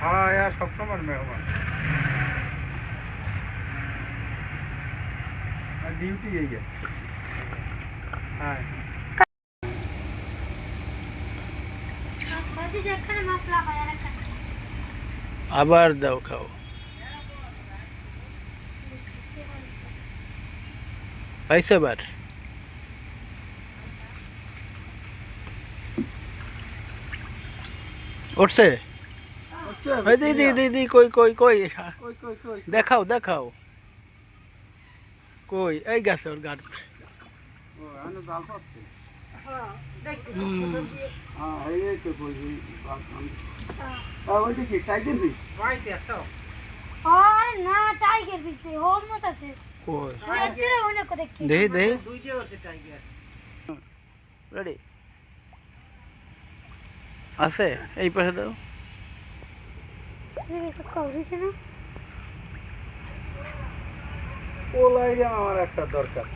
হ্যাঁ ইয়ার সবসময় মেহমান। ডিউটি এই है হ্যাঁ হয়। আবার দাও খাও। পাইছে এবার? উঠছে? ওই দি দি দি দি কই কই কই? কই কই কই? দেখাও দেখাও। কই? এই গেছে ওর গাড় হ্যাঁ দেহি দেহি রেডি আছে? এই পাশে দাও। কৌরিছে না ওলাই আমার একটা দরকার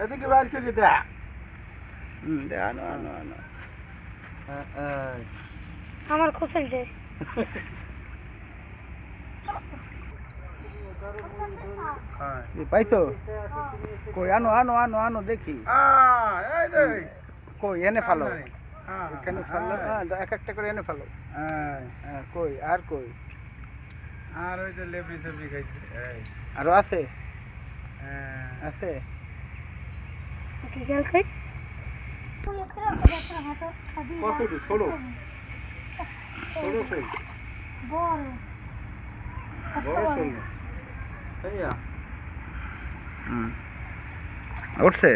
এদিকে বাইর করে দে হুম দে আনো আনো আনো আমার কোসেন যে পাইছো কই আনো আনো আনো আনো দেখি কই এনে ফালো হ্যাঁ এখানে ফালো হ্যাঁ এক একটা করে এনে ফালো। হ্যাঁ হ্যাঁ কই? আর কই? আর ওই যে লেবরি সেবরি খাইছে এই। আরও আছে? হ্যাঁ। আছে? উঠছে?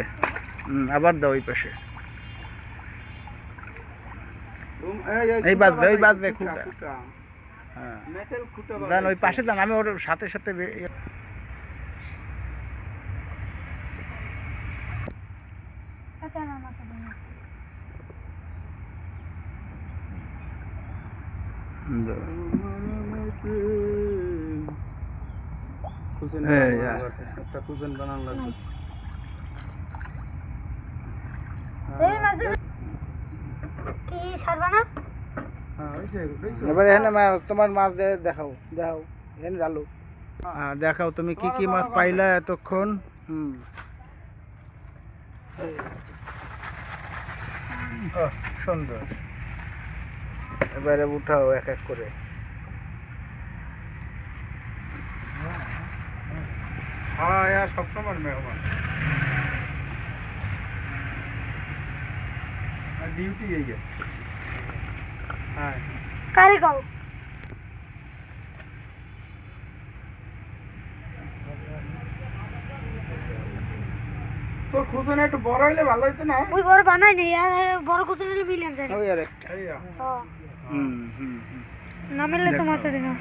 আবার দাও ওই পাশে। এই বাজবে, এই বাজবে, খুঁটা, খুঁটা। খুঁটা। হ্যাঁ। যান ওই পাশে যান আমি ওর সাথে সাথে ইয়ে- এটা আমার ছাড়বা না? হ্যাঁ এবার এখানে তোমার মাছ দেখাও দেখাও এখানে ডালো। হ্যাঁ দেখাও তুমি কি কি মাছ পাইলা এতক্ষণ। হুম। সুন্দর। এবারে উঠাও এক এক করে। হ্যাঁ সবসময় মেহমান। ডিউটি এই হ্যাঁ। কারে গাও তোর খুসেন একটু বড় হইলে ভালো হইতো না? ওই বড় বানাই নেই আর বড় কোচেন মিলিয়ন যায়। ওই আর একটা। হ্যাঁ হুম হুম হুম। না মিললে তো মাছ ওঠে না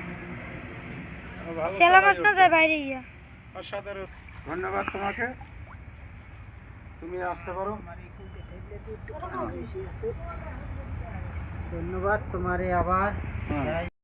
সেলা মাছ না যায় বাইরে ইয়া অসাধারণ ধন্যবাদ তোমাকে। তুমি আসতে পারো। ধন্যবাদ তোমারে আবার। হ্যাঁ।